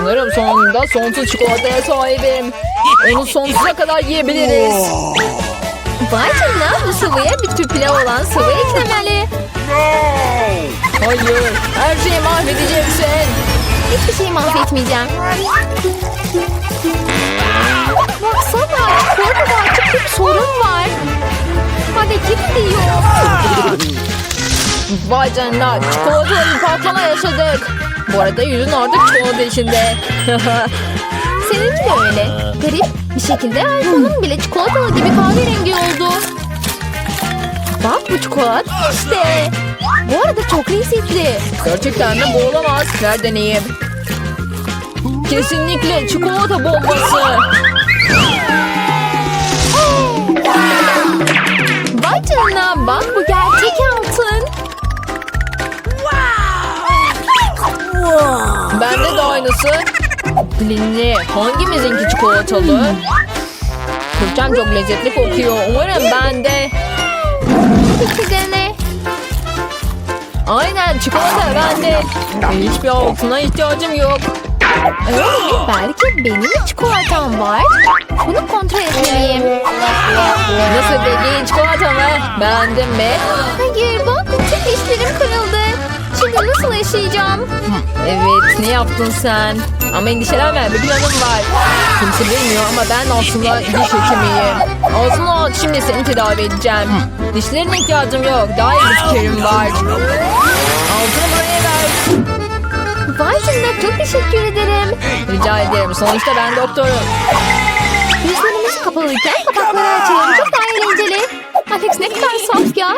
Sanırım sonunda sonsuz çikolataya sahibim. Onu sonsuza kadar yiyebiliriz. Vay canına bu sıvıya bir tüp pilav olan sıvı eklemeli. Hayır, her şeyi mahvedeceksin. Hiçbir şeyi mahvetmeyeceğim. Baksana çikolatada açık bir sorun var. Hareket ediyor. Vay canına, çikolatalı patlama yaşadık. Bu arada yüzün artık çikolata içinde. Seninki de öyle. Garip bir şekilde iPhone'un bile çikolatalı gibi kahverengi oldu. Bak bu çikolata işte. Bu arada çok lezzetli. Gerçekten de bu olamaz. Ver deneyeyim. Kesinlikle çikolata bombası. Vay canına bak bu gerçek Bende de aynısı. Linli, hangimizinki çikolatalı? Kürçem çok lezzetli kokuyor. Umarım bende. Peki dene. Aynen çikolata bende. Hiçbir altına ihtiyacım yok. Öyle mi? Belki benim de çikolatam var. Bunu kontrol etmeliyim. Nasıl peki çikolata mı? Beğendin mi? Hayır bak tüm dişlerim kırıldı. Şimdi nasıl yaşayacağım? Evet ne yaptın sen? Ama endişelenme bir planım var. Kimse bilmiyor ama ben aslında diş hekimiyim. Ağzını aç şimdi seni tedavi edeceğim. Dişlerine ihtiyacım yok. Daha iyi bir fikrim var. Altını buraya ver. Vay canına çok teşekkür ederim. Rica ederim. Sonuçta ben doktorum. Gözlerimiz kapalıyken kapakları açalım. Çok daha eğlenceli. Alex ne kadar saf ya.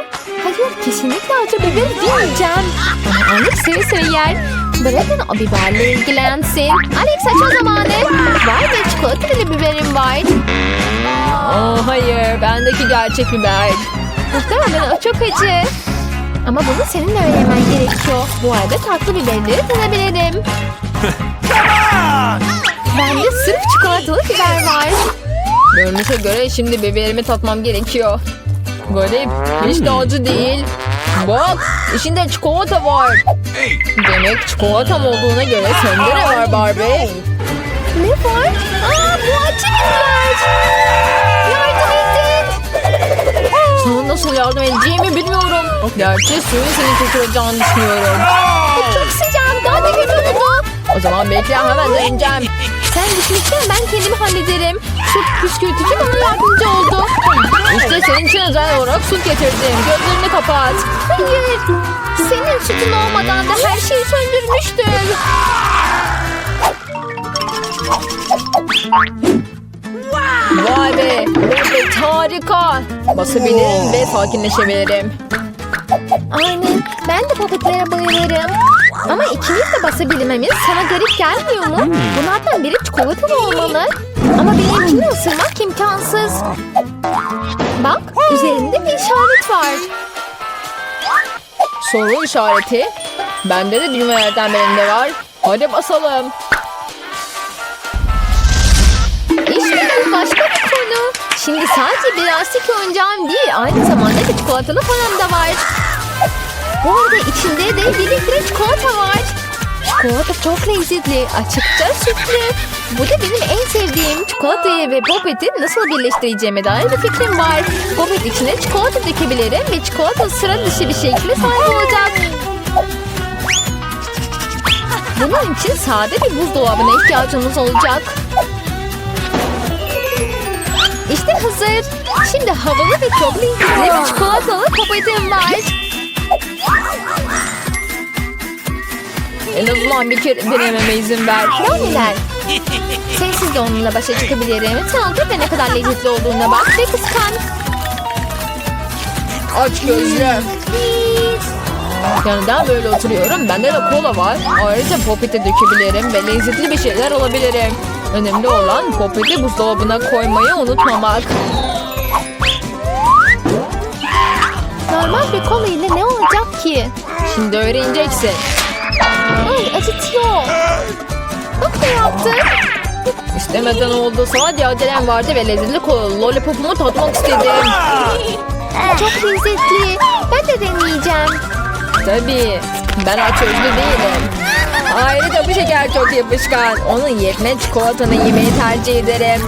Hayır kesinlikle acı biber demeyeceğim. Ama Alex seve seve yer. Bırakın o biberle ilgilensin. Alex aç o zamanı. Vay be çikolatalı biberim var. Oh hayır. Bendeki gerçek biber. Muhtemelen o çok acı. Ama bunu senin öğrenmen gerekiyor. Bu arada tatlı biberleri tadabilirim. Bende sırf çikolatalı biber var. Görünüşe göre şimdi biberimi tatmam gerekiyor. Garip. Hiç de acı değil. Bak içinde çikolata var. Demek çikolatam olduğuna göre sende ne var Barbie? Ne var? Aa bu acı biber. Yardım edin. Sana nasıl yardım edeceğimi bilmiyorum. Gerçi suyun seni kurtaracağını düşünüyorum. Çok sıcak. Daha da kötü oldu. O zaman bekle hemen döneceğim. Sen düşünürken ben kendimi hallederim. Süt püskürtücü bana yardımcı oldu. İşte senin için özel olarak su getirdim. Gözlerini kapat. Hayır. Senin sütün olmadan da her şeyi söndürmüştüm. Vay be. Robert harika. Basabilirim ve sakinleşebilirim. Aynen. Ben de papetlere bayılırım. Ama ikimiz de basabilmemiz sana garip gelmiyor mu? Bunlardan biri çikolatalı olmalı. Ama benimkini ısırmak imkansız. Bak üzerinde bir işaret var. Soru işareti. Bende de düğmelerden birinde var. Hadi basalım. İşte bu başka bir konu. Şimdi sadece bir lastik oyuncağım değil, aynı zamanda bir çikolatalı falan da var. Bu arada içinde de bir litre çikolata var. Çikolata çok lezzetli, açıkça sütlü. Bu da benim en sevdiğim. Çikolatayı ve popeti nasıl birleştireceğime dair bir fikrim var. Popet içine çikolata dökebilirim ve çikolata sıra dışı bir şekilde sahip olacak. Bunun için sade bir buzdolabına ihtiyacımız olacak. İşte hazır. Şimdi havalı ve çok lezzetli bir çikolatalı popetim var. En azından bir kere denememe izin ver. Ya Sensiz de onunla başa çıkabilirim. Otur ve ne kadar lezzetli olduğuna bak ve kıskan. Aç gözlü. Yanından böyle oturuyorum. Bende de kola var. Ayrıca popete dökebilirim ve lezzetli bir şeyler alabilirim. Önemli olan popeti buzdolabına koymayı unutmamak. Normal bir kola ile ne olacak ki? Şimdi öğreneceksin. Ay acıtıyor. Ne yaptın? İstemeden oldu. Sadece acelem vardı ve lezzetli lollipopumu tatmak istedim. Çok lezzetli. Ben de deneyeceğim. Tabii. Ben aç özlü değilim. Ayrıca bu şeker çok yapışkan. Onun yerine çikolatanı yemeyi tercih ederim.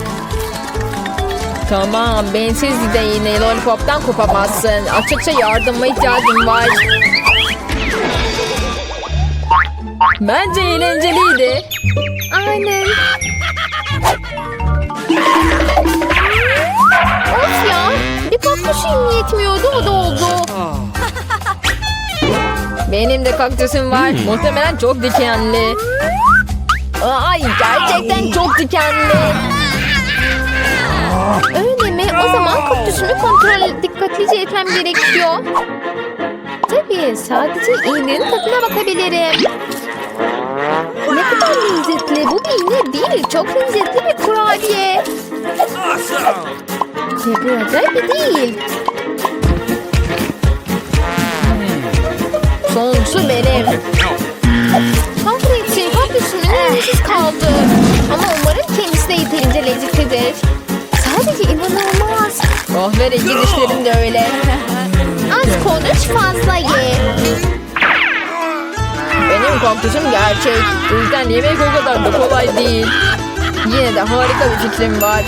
Tamam, bensiz de yine lollipoptan kopamazsın. Açıkça yardıma ihtiyacım var. Bence eğlenceliydi. Aynen. Of ya. Bir kaktüsüm yetmiyordu o da oldu. Benim de kaktüsüm var. Muhtemelen çok dikenli. Ay gerçekten çok dikenli. Öyle mi? O zaman kaktüsümü kontrol dikkatlice etmem gerekiyor. Tabii sadece iğnenin tadına bakabilirim. Ne lezzetli. Bu iğne değil. Çok lezzetli bir kurabiye. Ve burada bir değil. Sonuncusu benim. Kahretsin kaktüsümün lezzetsiz kaldı. Ama umarım kendisi de yeterince lezzetlidir. Sadece inanılmaz. Kahverengi dişlerim de öyle. Az konuş fazla ye. Kaktüsüm gerçek. Bu yüzden yemek o kadar da kolay değil. Yine de harika bir fikrim var.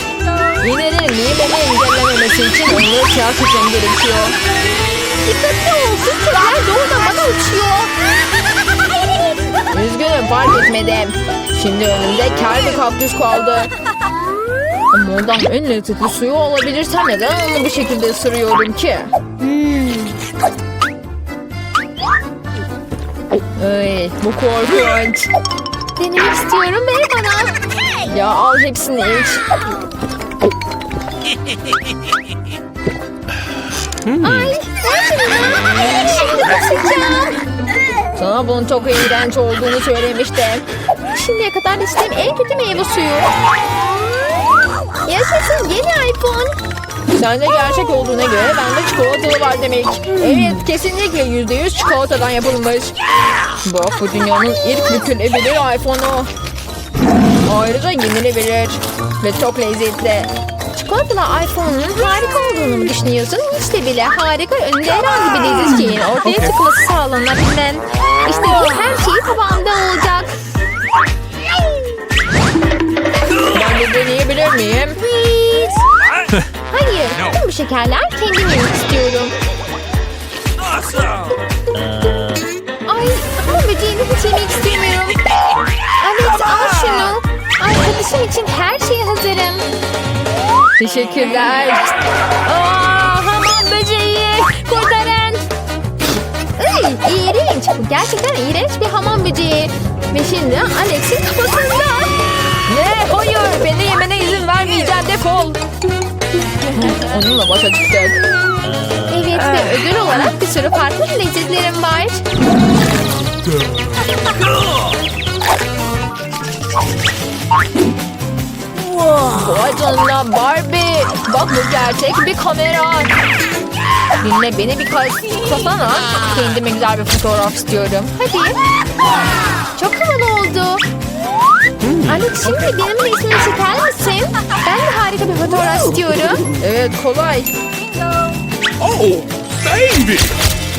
İğnelerin yememi engellememesi için onları siyah tutmam gerekiyor. Dikkatli ol. Kırklar doğrudan bana uçuyor. Üzgünüm fark etmedim. Şimdi önümde kel bir kaktüs kaldı. Ama ondan en lezzetli suyu alabilirsem neden onu bu şekilde ısırıyorum ki? Ay, bu korkunç. Denemek istiyorum. Ver bana. Ya al hepsini iç. Ay. Ver bana. Şimdi kusacağım. Sana bunun çok iğrenç olduğunu söylemiştim. Şimdiye kadar içtiğim en kötü meyve suyu. Yaşasın yeni iPhone. Sende gerçek olduğuna göre bende çikolatalı var demek. Evet kesinlikle yüzde yüz çikolatadan yapılmış. Bak bu dünyanın ilk bükülebilir iPhone'u. Ayrıca yenilebilir ve çok lezzetli. Çikolatalı iPhone'un harika olduğunu mu düşünüyorsun? Hiç de bile harika önünde herhangi bir lezzet şeyin ortaya çıkması sağlanabilen. İstediğin her şey tabağında olacak. Ben de deneyebilir miyim? Hayır, tüm bu şekerler kendim yemek istiyorum. Ay, ama böceğini hiç yemek istemiyorum. Alex al şunu. Arkadaşım için her şeye hazırım. Teşekkürler. Aa, hamam böceği. Kurtarın. Ay, iğrenç. Bu gerçekten iğrenç bir hamam böceği. Ve şimdi Alex'in kafasında. Ne? Hayır. Beni yemene izin vermeyeceğim. Defol. Onunla başa çıktık. Evet ve ödül olarak bir sürü farklı lezzetlerim var. Vay canına Barbie. Bak bu gerçek bir kamera. Dinle beni bir kasana. Kendime güzel bir fotoğraf istiyorum. Hadi. Çok havalı oldu. Alex şimdi benim resmimi çeker misin? Ben de harika bir fotoğraf istiyorum. Evet kolay. Oh, baby!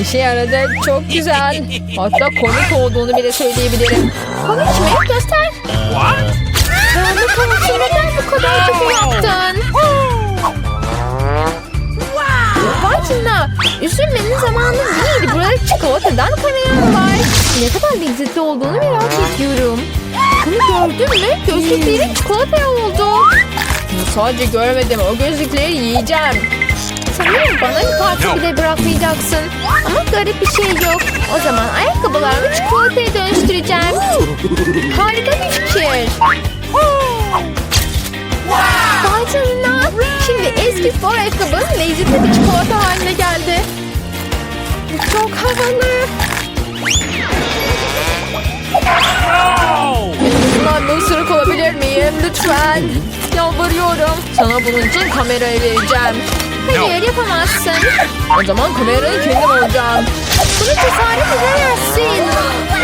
İşe yaradı. Çok güzel. Hatta komik olduğunu bile söyleyebilirim. Komik mi? Göster. What? Karanlık komiksin neden bu kadar kötü yaptın? Vay canına. Üzülmenin zamanı değil. Burada çikolatadan kanayan var. Ne kadar lezzetli olduğunu merak ediyorum. Bunu gördün mü? Gözlüklerin çikolataya oldu. Sadece görmedim. O gözlükleri yiyeceğim. Sanırım bana bir parça bile bırakmayacaksın. Ama garip bir şey yok. O zaman ayakkabılarımı çikolataya dönüştüreceğim. Harika bir fikir. Vay canına. Şimdi eski spor ayakkabım lezzetli bir çikolata haline geldi. Bu çok havalı. Bundan bir ısırık alabilir miyim? Lütfen. Yalvarıyorum. Sana bunun için kamerayı vereceğim. Hayır yapamazsın. O zaman kamerayı kendim alacağım. Bunu cesaret edemezsin.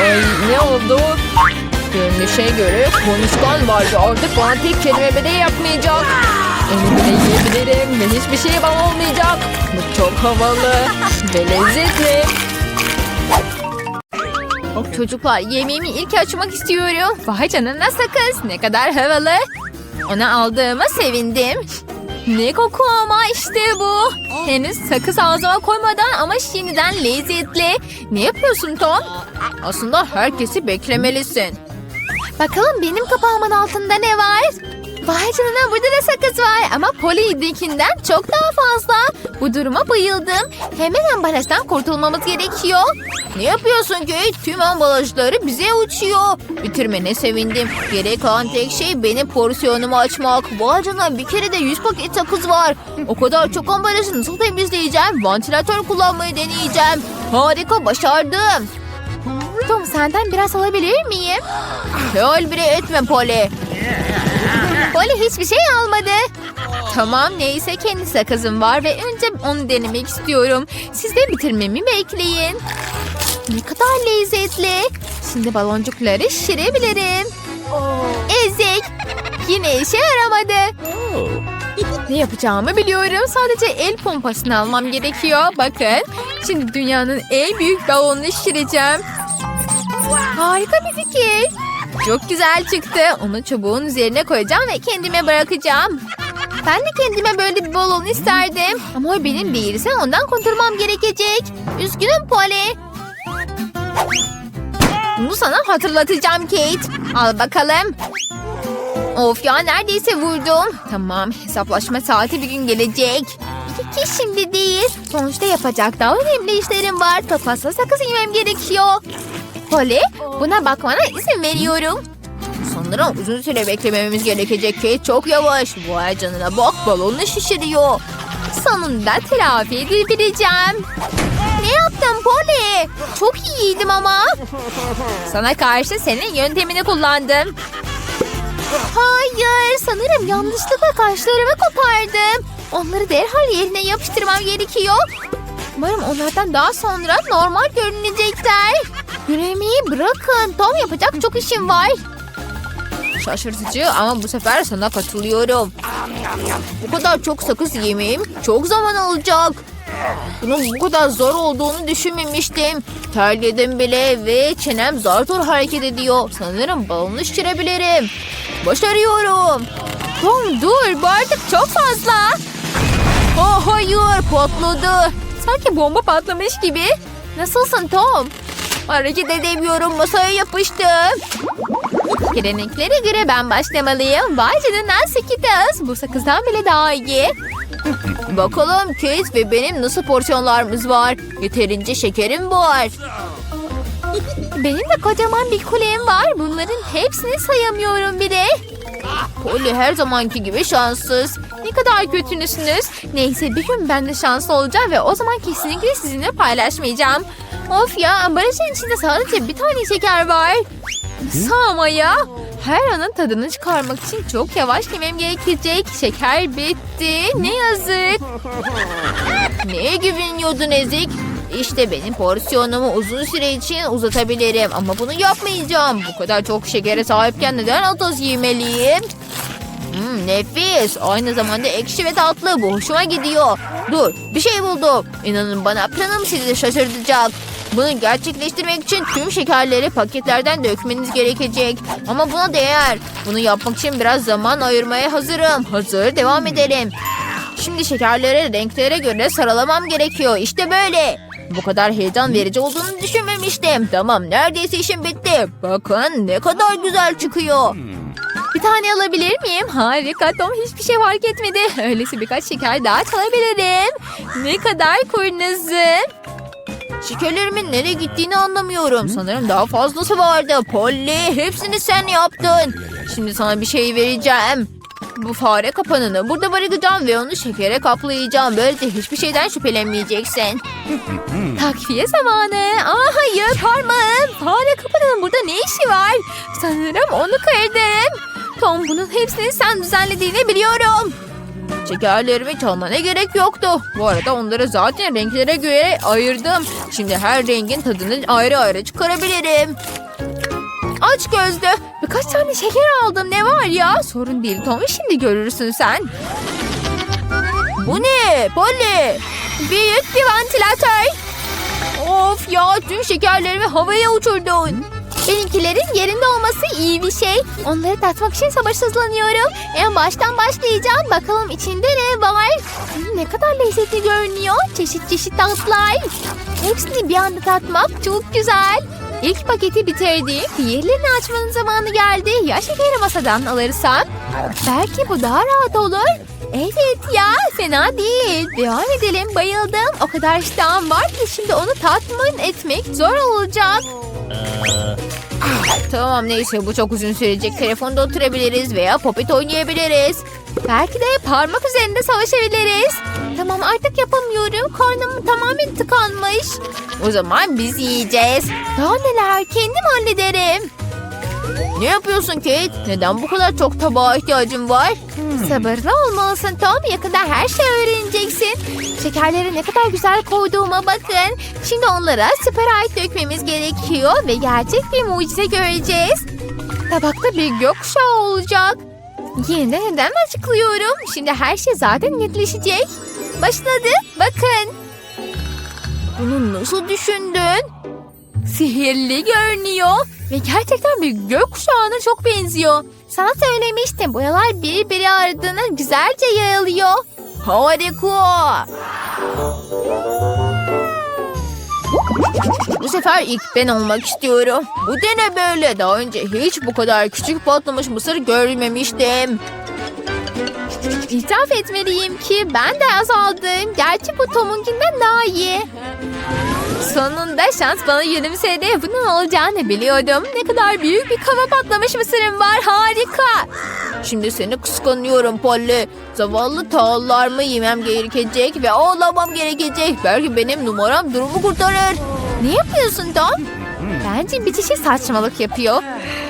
Ay ne oldu? Görünüşe göre konuşkan vardı. Artık bana tek kelime bile yapmayacak. Elimle yiyebilirim ve hiçbir şey bana olmayacak. Bu çok havalı ve lezzetli. Çocuklar yemeğimi ilk açmak istiyorum. Vay canına sakız. Ne kadar havalı. Onu aldığıma sevindim. Ne koku ama işte bu. Henüz sakız ağzıma koymadan ama şimdiden lezzetli. Ne yapıyorsun Tom? Aslında herkesi beklemelisin. Bakalım benim kapağımın altında ne var? Vay canına burada da sakız var ama Polly'dekinden çok daha fazla. Bu duruma bayıldım. Hemen ambalajdan kurtulmamız gerekiyor. Ne yapıyorsun Kate? Tüm ambalajları bize uçuyor. Bitirmene sevindim. Gerek kalan tek şey benim porsiyonumu açmak. Vay canına bir kere de 100 paket sakız var. O kadar çok ambalajı nasıl temizleyeceğim? Vantilatör kullanmayı deneyeceğim. Harika başardım. Tom senden biraz alabilir miyim? Hayal bile etme Polly. Polly hiçbir şey almadı. Tamam neyse kendi sakızım var ve önce onu denemek istiyorum. Siz de bitirmemi bekleyin. Ne kadar lezzetli. Şimdi baloncukları şişirebilirim. Ezik. Yine işe yaramadı. Ne yapacağımı biliyorum. Sadece el pompasını almam gerekiyor. Bakın. Şimdi dünyanın en büyük balonunu şişireceğim. Harika bir fikir. Çok güzel çıktı. Onu çubuğun üzerine koyacağım ve kendime bırakacağım. Ben de kendime böyle bir balon isterdim. Ama o benim değilse ondan kurtulmam gerekecek. Üzgünüm Polly. Bunu sana hatırlatacağım Kate. Al bakalım. Of ya neredeyse vurdum. Tamam hesaplaşma saati bir gün gelecek. Ki şimdi değil. Sonuçta yapacak daha önemli işlerim var. Topasla sakız yemem gerekiyor. Polly buna bakmana izin veriyorum. Sanırım uzun süre beklememiz gerekecek Kate. Çok yavaş. Vay canına bak balonu şişiriyor. Sonunda telafi edebileceğim. Ne yaptın Polly? Çok iyiydim ama. Sana karşı senin yöntemini kullandım. Hayır sanırım yanlışlıkla kaşlarımı kopardım. Onları derhal yerine yapıştırmam gerekiyor. Umarım onlardan daha sonra normal görünecekler. Görevimi bırakın. Tom yapacak çok işim var. Şaşırtıcı ama bu sefer sana katılıyorum. Bu kadar çok sakız yemeyim çok zaman alacak. Bunun bu kadar zor olduğunu düşünmemiştim. Terledim bile ve çenem zar zor hareket ediyor. Sanırım balonu şişirebilirim. Başarıyorum. Tom dur bu artık çok fazla. Oh hayır patladı. Sanki bomba patlamış gibi. Nasılsın Tom? Hareket edemiyorum masaya yapıştım. Geleneklere göre ben başlamalıyım. Vay canına Skittles. Bu sakızdan bile daha iyi. Bakalım Kate ve benim nasıl porsiyonlarımız var. Yeterince şekerim var. Benim de kocaman bir kulem var. Bunların hepsini sayamıyorum bile. Polly her zamanki gibi şanssız. Ne kadar kötünüsünüz. Neyse bir gün ben de şanslı olacağım ve o zaman kesinlikle sizinle paylaşmayacağım. Of ya ambalajın içinde sadece bir tane şeker var. Ama ya? Her anın tadını çıkarmak için çok yavaş yemem gerekecek. Şeker bitti. Ne yazık. Neye güveniyordun Ezik? İşte benim porsiyonumu uzun süre için uzatabilirim. Ama bunu yapmayacağım. Bu kadar çok şekere sahipken neden atos yemeliyim? Hmm, nefis. Aynı zamanda ekşi ve tatlı. Bu hoşuma gidiyor. Dur bir şey buldum. İnanın bana planım sizi şaşırtacak. Bunu gerçekleştirmek için tüm şekerleri paketlerden dökmeniz gerekecek. Ama buna değer. Bunu yapmak için biraz zaman ayırmaya hazırım. Hazır devam edelim. Şimdi şekerleri renklere göre sıralamam gerekiyor. İşte böyle. Bu kadar heyecan verici olduğunu düşünmemiştim. Tamam neredeyse işim bitti. Bakın ne kadar güzel çıkıyor. Bir tane alabilir miyim? Harika Tom hiçbir şey fark etmedi. Öyleyse birkaç şeker daha çalabilirim. Ne kadar kurnazım. Şekerlerimin nereye gittiğini anlamıyorum. Sanırım daha fazlası vardı. Polly hepsini sen yaptın. Şimdi sana bir şey vereceğim. Bu fare kapanını burada bırakacağım ve onu şekere kaplayacağım. Böylece hiçbir şeyden şüphelenmeyeceksin. Takviye zamanı. Aa hayır parmağım. Fare kapanının burada ne işi var? Sanırım onu kırdım. Tom bunun hepsini sen düzenlediğini biliyorum. Şekerlerimi çalmana gerek yoktu. Bu arada onları zaten renklere göre ayırdım. Şimdi her rengin tadını ayrı ayrı çıkarabilirim. Aç gözlü. Birkaç tane şeker aldım. Ne var ya? Sorun değil Tom. Şimdi görürsün sen. Bu ne? Polly. Büyük bir vantilatör. Of ya tüm şekerlerimi havaya uçurdun. Benimkilerin yerinde olması iyi bir şey. Onları tatmak için sabırsızlanıyorum. En baştan başlayacağım. Bakalım içinde ne var? Ne kadar lezzetli görünüyor. Çeşit çeşit tatlar. Hepsini bir anda tatmak çok güzel. İlk paketi bitirdik. Diğerlerini açmanın zamanı geldi. Ya şekeri masadan alırsam? Belki bu daha rahat olur. Evet ya fena değil. Devam edelim bayıldım. O kadar iştahım var ki şimdi onu tatmin etmek zor olacak. Tamam neyse bu çok uzun sürecek. Telefonda oturabiliriz veya popet oynayabiliriz. Belki de parmak üzerinde savaşabiliriz. Tamam artık yapamıyorum. Karnım tamamen tıkanmış. O zaman biz yiyeceğiz. Daha neler kendim hallederim. Ne yapıyorsun Kate? Neden bu kadar çok tabağa ihtiyacın var? Sabırlı olmalısın Tom. Yakında her şeyi öğreneceksin. Şekerleri ne kadar güzel koyduğuma bakın. Şimdi onlara Sprite dökmemiz gerekiyor ve gerçek bir mucize göreceğiz. Tabakta bir gökkuşağı olacak. Neden açıklıyorum? Şimdi her şey zaten netleşecek. Başladı. Bakın. Bunu nasıl düşündün? Sihirli görünüyor. Ve gerçekten bir gökkuşağına çok benziyor. Sana söylemiştim. Boyalar birbiri ardına güzelce yayılıyor. Harika. Bu sefer ilk ben olmak istiyorum. Bu da ne böyle? Daha önce hiç bu kadar küçük patlamış mısır görmemiştim. İtiraf etmeliyim ki ben de azaldım. Gerçi bu Tom'unkinden daha iyi. Sonunda şans bana gülümsedi. Bunun olacağını biliyordum. Ne kadar büyük bir kaba patlamış mısırım var. Harika. Şimdi seni kıskanıyorum Polly. Zavallı tağlarımı yemem gerekecek ve ağlamam gerekecek. Belki benim numaram durumu kurtarır. Ne yapıyorsun Tom? Bence bir kişi saçmalık yapıyor.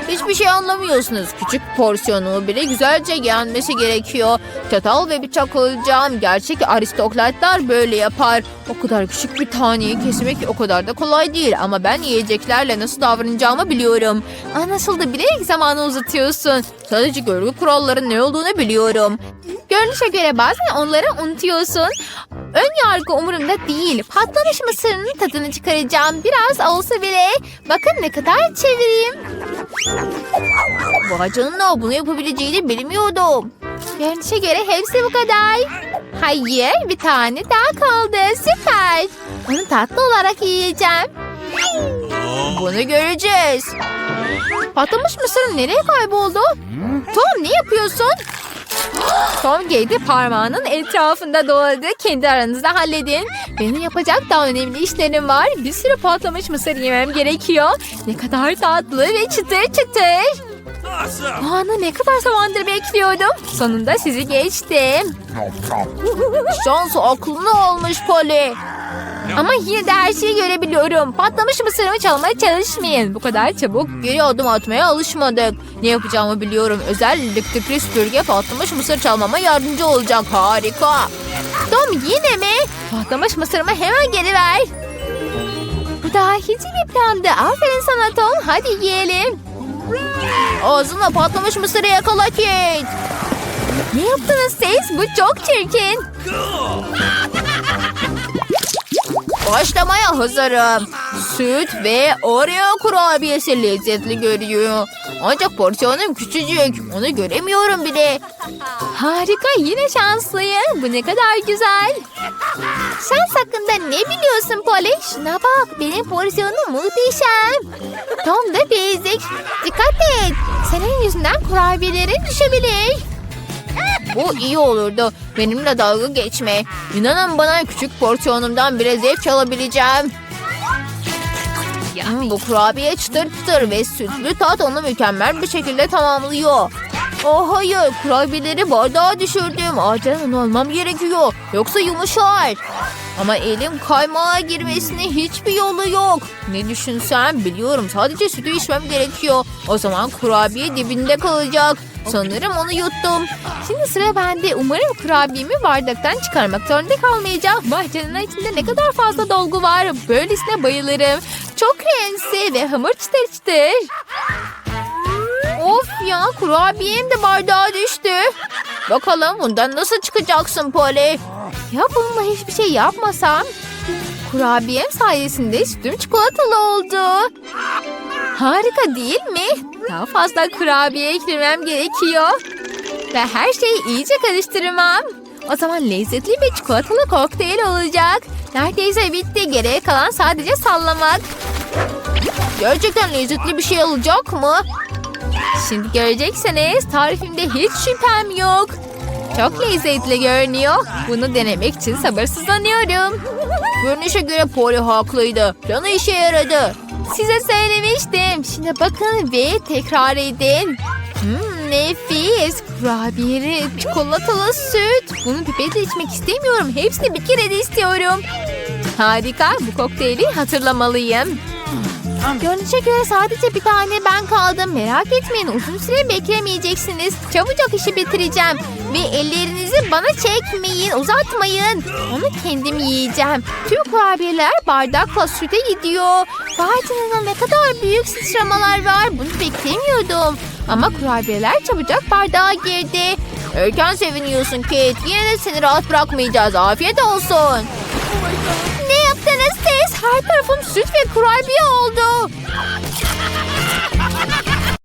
Hiçbir şey anlamıyorsunuz. Küçük porsiyonu bile güzelce yenmesi gerekiyor. Çatal ve bıçak alacağım. Gerçek aristokratlar böyle yapar. O kadar küçük bir taneyi kesmek o kadar da kolay değil. Ama ben yiyeceklerle nasıl davranacağımı biliyorum. Anlaşıldı bilerek zamanı uzatıyorsun. Sadece görgü kuralları ne olduğunu biliyorum. Görünüşe göre bazen onları unutuyorsun. Ön yargı umurumda değil. Patlamış mısırının tadını çıkaracağım. Biraz olsa bile. Bakın ne kadar çevireyim. Vay canına bunu yapabileceğini bilmiyordum. Görünüşe göre hepsi bu kadar. Hayır bir tane daha kaldı. Süper. Onu tatlı olarak yiyeceğim. Bunu göreceğiz. Patlamış mısırın nereye kayboldu? Tom ne yapıyorsun? Tom geldi parmağının etrafında doladı. Kendi aranızda halledin. Benim yapacak daha önemli işlerim var. Bir sürü patlamış mısır yemem gerekiyor. Ne kadar tatlı ve çıtır çıtır. Awesome. Bu anı ne kadar zamandır bekliyordum. Sonunda sizi geçtim. Şans aklını almış Polly. Ama yine de her şeyi görebiliyorum. Patlamış mısırımı çalmaya çalışmayın. Bu kadar çabuk. Geri adım atmaya alışmadık. Ne yapacağımı biliyorum. Özel elektrikli süpürge patlamış mısır çalmama yardımcı olacak. Harika. Tom yine mi? Patlamış mısırımı hemen geri ver. Bu daha hiç iyi bir plandı. Aferin sana Tom. Hadi yiyelim. Ağzına patlamış mısırı yakala Kate. Ne yaptınız siz? Bu çok çirkin. Başlamaya hazırım. Süt ve Oreo kurabiyesi lezzetli görüyor. Ancak porsiyonum küçücük. Onu göremiyorum bile. Harika yine şanslıyım. Bu ne kadar güzel. Şans hakkında ne biliyorsun Polly? Şuna bak benim porsiyonum muhteşem. Tom da bezik. Dikkat et. Senin yüzünden kurabiyelerin düşebilir. Bu iyi olurdu. Benimle dalga geçme. İnanın bana küçük porsiyonumdan bile zevk alabileceğim. Hmm, bu kurabiye çıtır çıtır ve sütlü tat onu mükemmel bir şekilde tamamlıyor. Oh hayır kurabiyeleri bardağa düşürdüm. Acilen almam gerekiyor. Yoksa yumuşar. Ama elim kaymağa girmesine hiçbir yolu yok. Ne düşünsem biliyorum sadece sütü içmem gerekiyor. O zaman kurabiye dibinde kalacak. Sanırım onu yuttum. Şimdi sıra bende. Umarım kurabiyemi bardaktan çıkarmak zorunda kalmayacağım. Canına içinde ne kadar fazla dolgu var. Böylesine bayılırım. Çok rensi ve hamur çıtır çıtır. Of ya kurabiyem de bardağa düştü. Bakalım bundan nasıl çıkacaksın Polly? Ya bununla hiçbir şey yapmasam? Kurabiyem sayesinde sütüm çikolatalı oldu. Harika değil mi? Daha fazla kurabiye eklemem gerekiyor. Ve her şeyi iyice karıştırmam. O zaman lezzetli ve çikolatalı kokteyl olacak. Neredeyse bitti. Geriye kalan sadece sallamak. Gerçekten lezzetli bir şey olacak mı? Şimdi göreceksiniz. Tarifimde hiç şüphem yok. Çok lezzetli görünüyor. Bunu denemek için sabırsızlanıyorum. Görünüşe göre Polly haklıydı. Planı işe yaradı. Size söylemiştim. Şimdi bakın ve tekrar edin. Hmm, nefis. Kurabiyeli çikolatalı süt. Bunu pipetle içmek istemiyorum. Hepsini bir kere de istiyorum. Harika. Bu kokteyli hatırlamalıyım. Görünüşe göre sadece bir tane ben kaldım. Merak etmeyin uzun süre beklemeyeceksiniz. Çabucak işi bitireceğim. Ve ellerinizi bana çekmeyin, uzatmayın. Onu kendim yiyeceğim. Tüm kurabiyeler bardakla süte gidiyor. Vay canına ne kadar büyük sıçramalar var. Bunu beklemiyordum. Ama kurabiyeler çabucak bardağa girdi. Erken seviniyorsun Kate. Yine de seni rahat bırakmayacağız. Afiyet olsun. Ne Baktınız tez her tarafım süt ve kurabiye oldu.